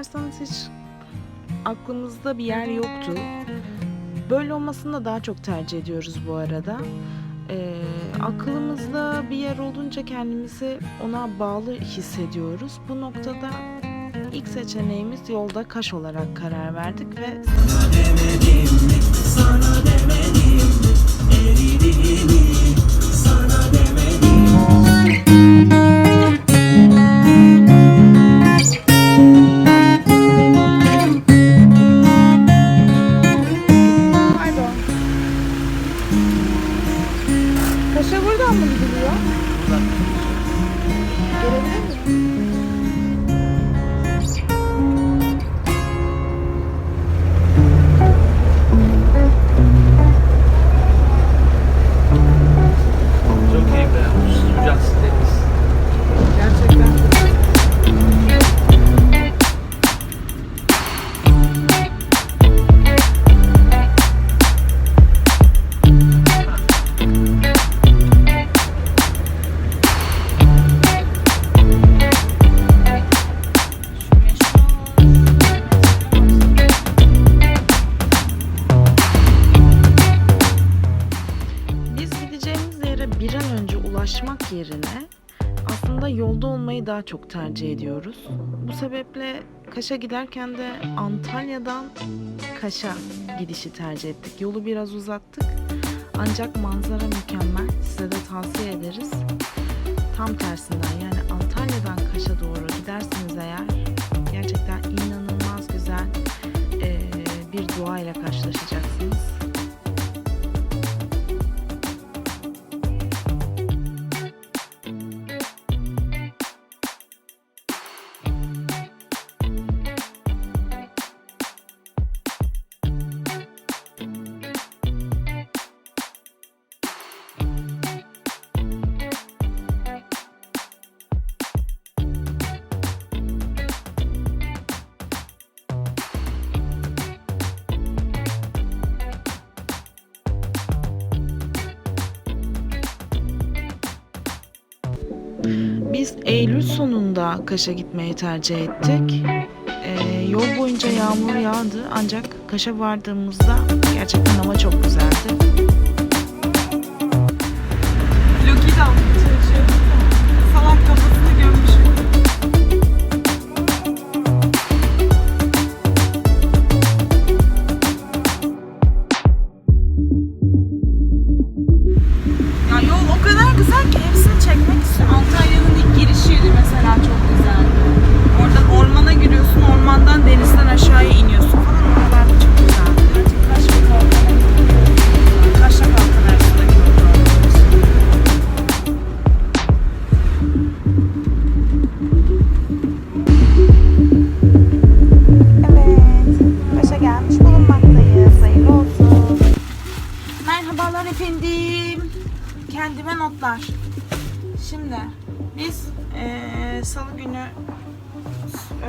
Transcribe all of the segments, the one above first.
Bakarsanız hiç aklımızda bir yer yoktu. Böyle olmasını da daha çok tercih ediyoruz bu arada. Ee, aklımızda bir yer olunca kendimizi ona bağlı hissediyoruz. Bu noktada ilk seçeneğimiz yolda Kaş olarak karar verdik ve Pardon. Olmayı daha çok tercih ediyoruz. Bu sebeple Kaş'a giderken de Antalya'dan Kaş'a gidişi tercih ettik. Yolu biraz uzattık. Ancak manzara mükemmel. Size de tavsiye ederiz. Tam tersinden Biz Eylül sonunda Kaş'a gitmeyi tercih ettik. Ee, yol boyunca yağmur yağdı ancak Kaş'a vardığımızda gerçekten hava çok güzeldi. Loki çalışıyor. Salak kafasını notlar. Şimdi biz eee, salı günü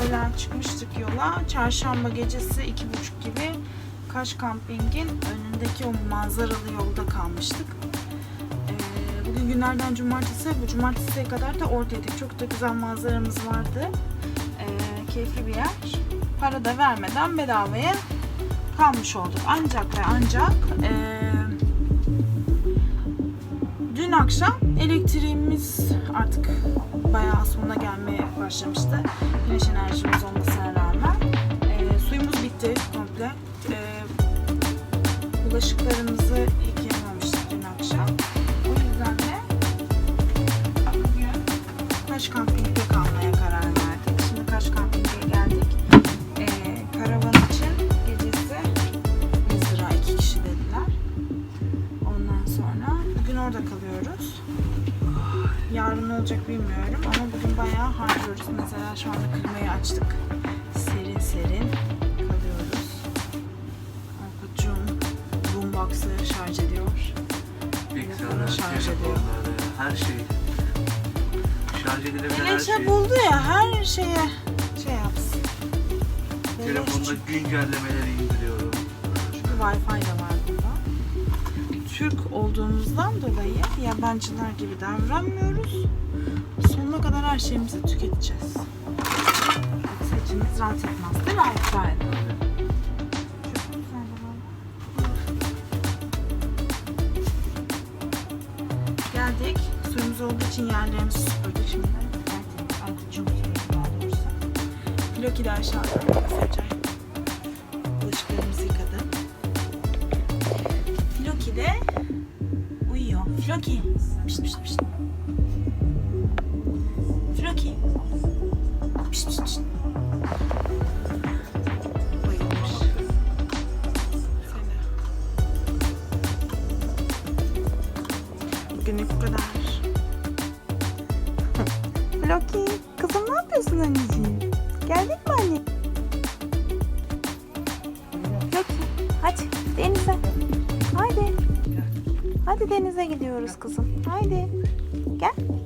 öğlen çıkmıştık yola. Çarşamba gecesi iki buçuk gibi Kaş Camping'in önündeki o manzaralı yolda kalmıştık. Eee, bugün günlerden cumartesi. Bu cumartesiye kadar da oradaydık. Çok da güzel manzaramız vardı. Eee, keyifli bir yer. Para da vermeden bedavaya kalmış olduk. Ancak ve ancak eee, dün akşam elektriğimiz artık bayağı sonuna gelmeye başlamıştı. Güneş enerjimiz olmasına rağmen. Eee, suyumuz bitti komple. Eee, bulaşıklarımızı ne olacak bilmiyorum ama bugün bayağı harcıyoruz. Mesela şu anda klimayı açtık. Serin serin kalıyoruz. Aykut'cum boombox'ı şarj ediyor. Bilgisayarlar, Şarj ediyor. her şey. Şarj edilebilen her şey. buldu ya her şeye şey yapsın. Telefonda güncellemeleri indiriyorum. Çünkü Wi-Fi de var burada. Türk olduğumuzdan dolayı yabancılar gibi davranmıyoruz. Sonuna kadar her şeyimizi tüketeceğiz. içimiz rahat etmez değil mi ama. Geldik. Suyumuz olduğu için yerlerimizi süpürdük şimdi. Tertemiz. Artık çok doğrusu. Floki de aşağıda kısaca. Bulaşıklarımızı yıkadı. Floki de. Floki. Pişt pişt pişt. Floki. Pişt pişt pişt. Bugünlük bu kadar. Floki, kızım ne yapıyorsun anneciğim? Geldin mi anne? Hadi denize gidiyoruz kızım. Haydi. Gel.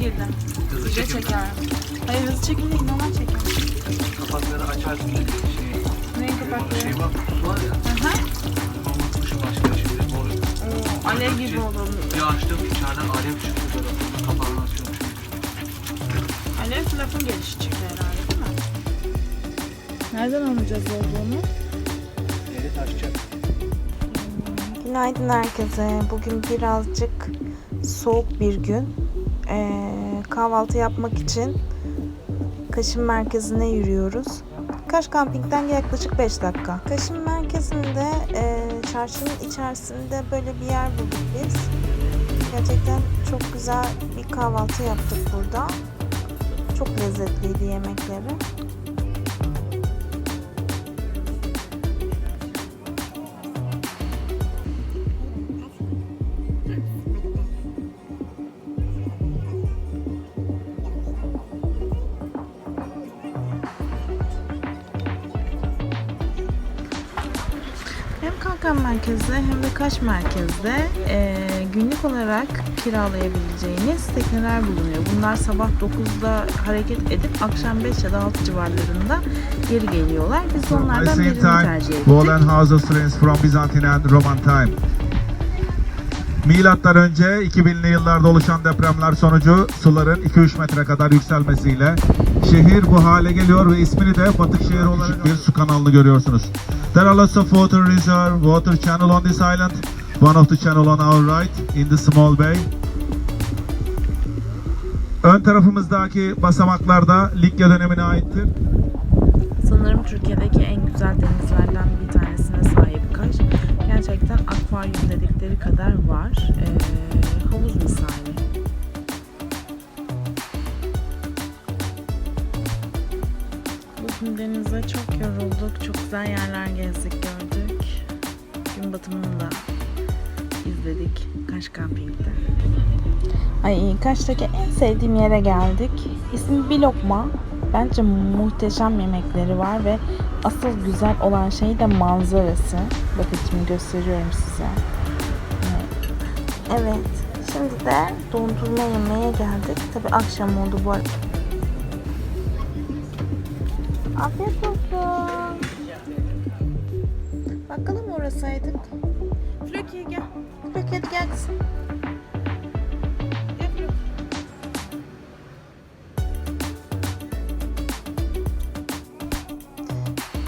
Girdim. Hızlı Video çekim. çekiyorum. Hayır hızlı çekim değil normal çekiyorum. Kapakları açarsın dedi. Şey, Neyin şey kapakları? bak kutusu var ya. Aha. Unutmuşum başka şimdi. O, Oo, alev gibi olur. bir açtım içeriden alev çıktı böyle. Kapağını açıyormuş. Alev lafın gelişi çıktı herhalde değil mi? Nereden anlayacağız olduğunu? Evet açacak. Günaydın herkese. Bugün birazcık soğuk bir gün. Ee, kahvaltı yapmak için Kaşın merkezine yürüyoruz. Kaş kampingden yaklaşık 5 dakika. Kaşın merkezinde e, çarşının içerisinde böyle bir yer bulduk biz. Gerçekten çok güzel bir kahvaltı yaptık burada. Çok lezzetliydi yemekleri. Hem Kalkan merkezde hem de Kaş merkezde eee, günlük olarak kiralayabileceğiniz tekneler bulunuyor. Bunlar sabah 9'da hareket edip akşam 5 ya da 6 civarlarında geri geliyorlar. Biz onlardan birini tercih ettik. Wall and Houses Friends from Byzantine and Roman time. Milattan önce 2000'li yıllarda oluşan depremler sonucu suların 2-3 metre kadar yükselmesiyle şehir bu hale geliyor ve ismini de batık şehir olarak bir su kanalını görüyorsunuz. There are lots of water reserve, water channel on this island. One of the channel on our right in the small bay. Ön tarafımızdaki basamaklarda Likya dönemine aittir. Sanırım Türkiye'deki en güzel denizlerden bir tanesine sahip Kaş. Gerçekten akvaryum dedikleri kadar var. Ee, havuz misali. Bugün denize çok yorulduk. Çok güzel yerler gezdik, gördük. Gün batımını da izledik Kaş Camping'de. Ay Kaş'taki en sevdiğim yere geldik. İsmi Bir Lokma. Bence muhteşem yemekleri var ve asıl güzel olan şey de manzarası. Bakın şimdi gösteriyorum size. Evet. Şimdi de dondurma yemeye geldik. Tabi akşam oldu bu arada. Afiyet olsun. Bakalım uğrasaydık. Floki gel. Floki hadi gel kızım.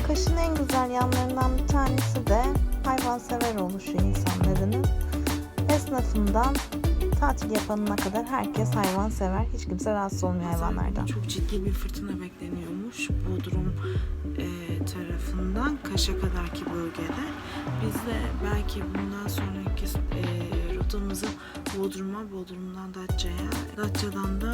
Kaşın en güzel yanlarından bir tanesi de hayvansever oluşu insanların. Esnafından tatil yapanına kadar herkes hayvan sever. Hiç kimse rahatsız olmuyor hayvanlardan. Çok ciddi bir fırtına bekleniyormuş Bodrum e, tarafından Kaş'a kadarki bölgede. Biz de belki bundan sonraki e, rotamızı Bodrum'a, Bodrum'dan Datça'ya, Datça'dan da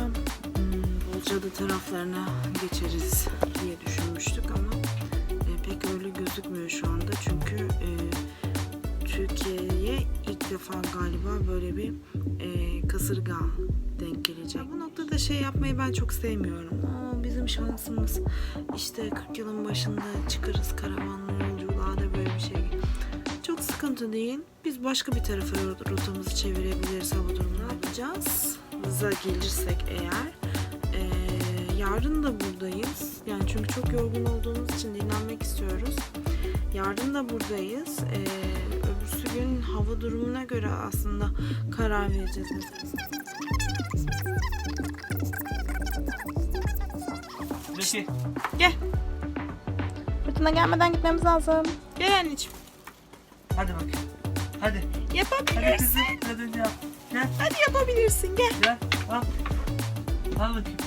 hmm, Bolcada taraflarına geçeriz diye düşünmüştük ama e, pek öyle gözükmüyor şu anda çünkü e, Türkiye'ye ilk defa galiba böyle bir e, kasırga denk gelecek. Bu noktada şey yapmayı ben çok sevmiyorum. Aa, bizim şansımız. İşte 40 yılın başında çıkarız karavanla yolculuğa da böyle bir şey. Çok sıkıntı değil. Biz başka bir tarafa rotamızı çevirebiliriz hava durumunu yapacağız. Hıza gelirsek eğer. Ee, yarın da buradayız. Yani çünkü çok yorgun olduğumuz için dinlenmek istiyoruz. Yarın da buradayız. Ee, öbürsü gün hava durumuna göre aslında karar vereceğiz. Zeki. Fırtına gelmeden gitmemiz lazım. Gel anneciğim. Hadi bakayım. Hadi. Hadi Yapabilirsin. kızım. Hadi yap. Gel. Hadi yapabilirsin. Gel. Gel. Al. Al bakayım.